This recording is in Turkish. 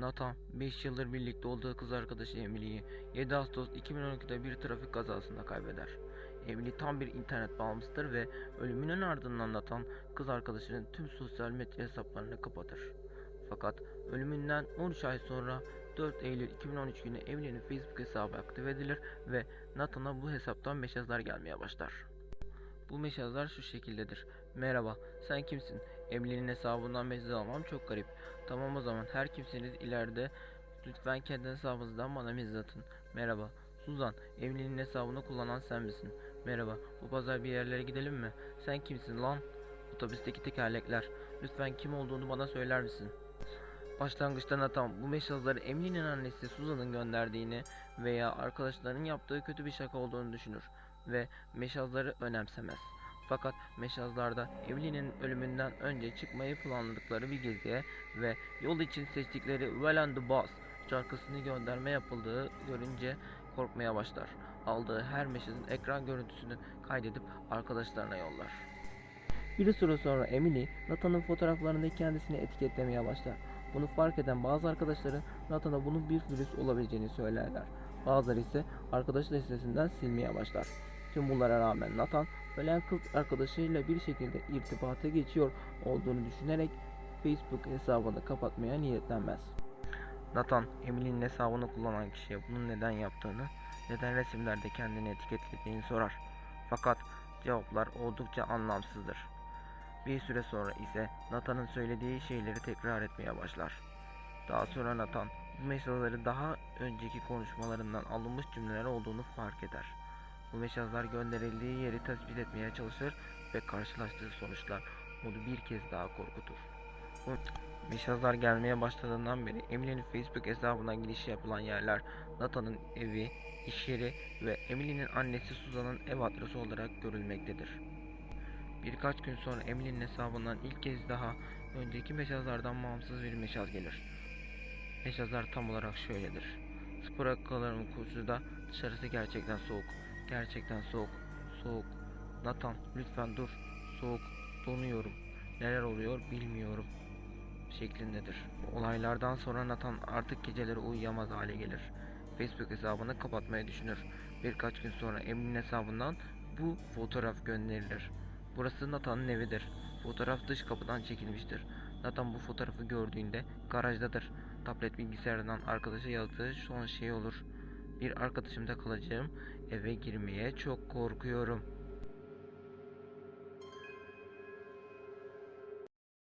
Nathan 5 yıldır birlikte olduğu kız arkadaşı Emily'yi 7 Ağustos 2012'de bir trafik kazasında kaybeder. Emily tam bir internet bağımlısıdır ve ölümünün ardından Nathan kız arkadaşının tüm sosyal medya hesaplarını kapatır. Fakat ölümünden 13 ay sonra 4 Eylül 2013 günü Emily'nin Facebook hesabı aktive edilir ve Nathan'a bu hesaptan mesajlar gelmeye başlar. Bu mesajlar şu şekildedir. Merhaba, sen kimsin? Emily'nin hesabından mesaj almam çok garip. Tamam o zaman her kimseniz ileride lütfen kendi hesabınızdan bana mesaj atın. Merhaba, Suzan, Emily'nin hesabını kullanan sen misin? Merhaba, bu pazar bir yerlere gidelim mi? Sen kimsin lan? Otobüsteki tekerlekler. Lütfen kim olduğunu bana söyler misin? Başlangıçta Nathan bu mesajları Emily'nin annesi Suzan'ın gönderdiğini veya arkadaşlarının yaptığı kötü bir şaka olduğunu düşünür ve mesajları önemsemez. Fakat mesajlarda Emily'nin ölümünden önce çıkmayı planladıkları bir geziye ve yol için seçtikleri Well on the Bus şarkısını gönderme yapıldığı görünce korkmaya başlar. Aldığı her mesajın ekran görüntüsünü kaydedip arkadaşlarına yollar. Bir süre sonra Emily, Nathan'ın fotoğraflarında kendisini etiketlemeye başlar. Bunu fark eden bazı arkadaşları Nathan'a bunun bir virüs olabileceğini söylerler. Bazıları ise arkadaş listesinden silmeye başlar. Tüm bunlara rağmen Nathan, ölen kız arkadaşıyla bir şekilde irtibata geçiyor olduğunu düşünerek Facebook hesabını kapatmaya niyetlenmez. Nathan, Emily'nin hesabını kullanan kişiye bunun neden yaptığını, neden resimlerde kendini etiketlediğini sorar. Fakat cevaplar oldukça anlamsızdır. Bir süre sonra ise Nathan'ın söylediği şeyleri tekrar etmeye başlar. Daha sonra Nathan bu mesajları daha önceki konuşmalarından alınmış cümleler olduğunu fark eder. Bu mesajlar gönderildiği yeri tespit etmeye çalışır ve karşılaştığı sonuçlar onu bir kez daha korkutur. Bu mesajlar gelmeye başladığından beri Emily'nin Facebook hesabına giriş yapılan yerler Nathan'ın evi, iş yeri ve Emily'nin annesi Suzan'ın ev adresi olarak görülmektedir. Birkaç gün sonra Emily'nin hesabından ilk kez daha önceki mesajlardan bağımsız bir mesaj gelir. Mesajlar tam olarak şöyledir. Spor ayakkabılarımın kutusu da dışarısı gerçekten soğuk. Gerçekten soğuk. Soğuk. Nathan lütfen dur. Soğuk. Donuyorum. Neler oluyor bilmiyorum. Şeklindedir. Olaylardan sonra Nathan artık geceleri uyuyamaz hale gelir. Facebook hesabını kapatmayı düşünür. Birkaç gün sonra Emily'nin hesabından bu fotoğraf gönderilir. Burası Nathan'ın evidir. Fotoğraf dış kapıdan çekilmiştir. Nathan bu fotoğrafı gördüğünde garajdadır. Tablet bilgisayarından arkadaşa yazdığı son şey olur. Bir arkadaşımda kalacağım. Eve girmeye çok korkuyorum.